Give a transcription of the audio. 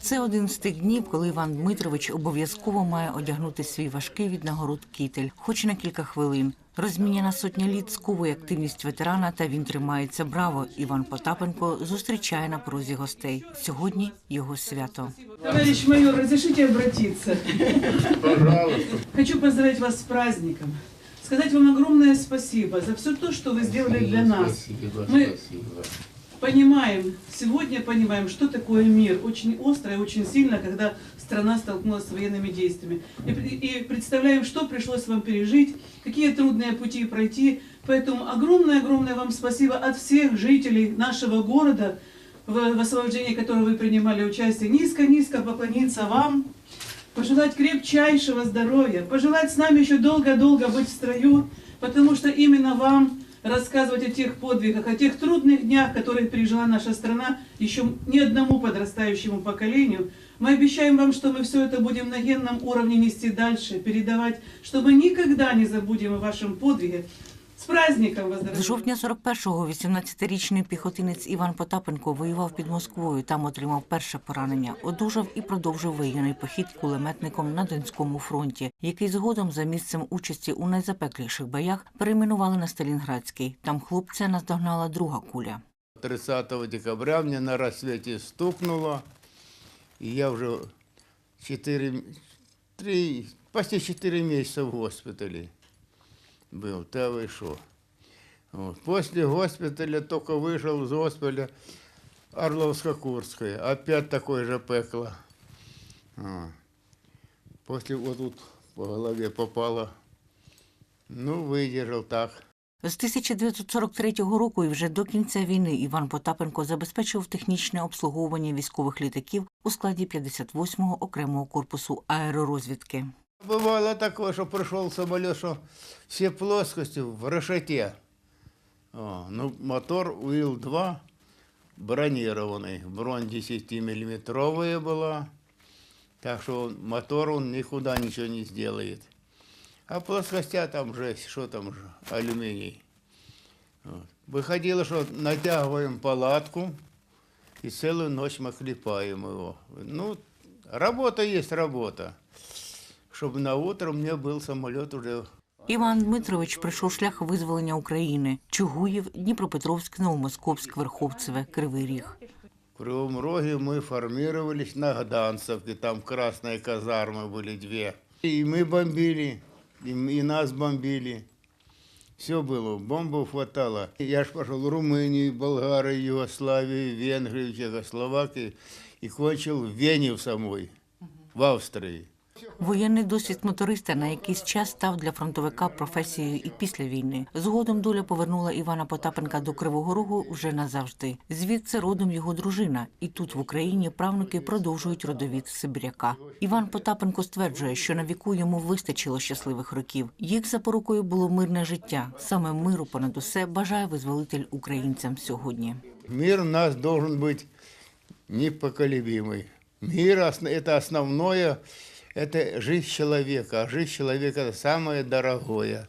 Це один з тих днів, коли Іван Дмитрович обов'язково має одягнути свій важкий від нагород кітель, хоч на кілька хвилин. Розміняна сотня літ сковує активність ветерана, та він тримається браво. Іван Потапенко зустрічає на порозі гостей. Сьогодні його свято. Товарищ майор, разрешите обратиться? Пожалуйста. Хочу поздравить вас с праздником. Сказать вам огромное спасибо за все то, что вы сделали для нас. Спасибо, Мы- спасибо. Понимаем, сегодня понимаем, что такое мир. Очень остро и очень сильно, когда страна столкнулась с военными действиями. И, и представляем, что пришлось вам пережить, какие трудные пути пройти. Поэтому огромное-огромное вам спасибо от всех жителей нашего города, в, в освобождении которого вы принимали участие. Низко-низко поклониться вам, пожелать крепчайшего здоровья, пожелать с нами еще долго-долго быть в строю, потому что именно вам рассказывать о тех подвигах, о тех трудных днях, которые пережила наша страна, еще ни одному подрастающему поколению. Мы обещаем вам, что мы все это будем на генном уровне нести дальше, передавать, что мы никогда не забудем о вашем подвиге. С праздником вас, З жовтня 41-го 18-річний піхотинець Іван Потапенко воював під Москвою. Там отримав перше поранення. Одужав і продовжив воєнний похід кулеметником на Донському фронті, який згодом за місцем участі у найзапекліших боях перейменували на Сталінградський. Там хлопця наздогнала друга куля. 30 декабря мне на рассвете стукнуло, и я уже 4, 3, почти 4 месяца в госпитале был. Да вы шо. Вот. После госпиталя только вышел из госпиталя Орловско-Курская. Опять такое же пекло. А. После вот тут по голове попало. Ну, выдержал так. З 1943 року і вже до кінця війни Іван Потапенко забезпечував технічне обслуговування військових літаків у складі 58-го окремого корпусу аеророзвідки. Бывало такое, что пришел самолет, что все плоскости в решете. О, ну, мотор УИЛ-2 бронированный, бронь 10-миллиметровая была, так что он- мотор он никуда ничего не сделает. А плоскостя там жесть, что там же, алюминий. Вот. Выходило, что натягиваем палатку и целую ночь мы клепаем его. Ну, работа есть работа чтобы на утро у меня был самолет уже. Іван Дмитрович пройшов шлях визволення України: Чугуїв, Дніпропетровськ, Новомосковськ, Верховцеве, Кривий Ріг. В Кривом Роге мы формировались на Гданцевке, там красные казармы были две. И мы бомбили, и, м- и нас бомбили. Все было, бомбов хватало. Я ж пошел в Румынию, Болгарию, Югославию, Венгрию, Чехословакию и кончил в Вене в самой, в Австрии. Воєнний досвід моториста на якийсь час став для фронтовика професією і після війни. Згодом доля повернула Івана Потапенка до Кривого Рогу вже назавжди. Звідси родом його дружина, і тут в Україні правнуки продовжують родовід Сибіряка. Іван Потапенко стверджує, що на віку йому вистачило щасливих років. Їх запорукою було мирне життя. Саме миру понад усе бажає визволитель українцям сьогодні. Мир у нас должен быть непоколебимый. Мир осно- это основное, это жизнь человека, а жизнь человека это самое дорогое.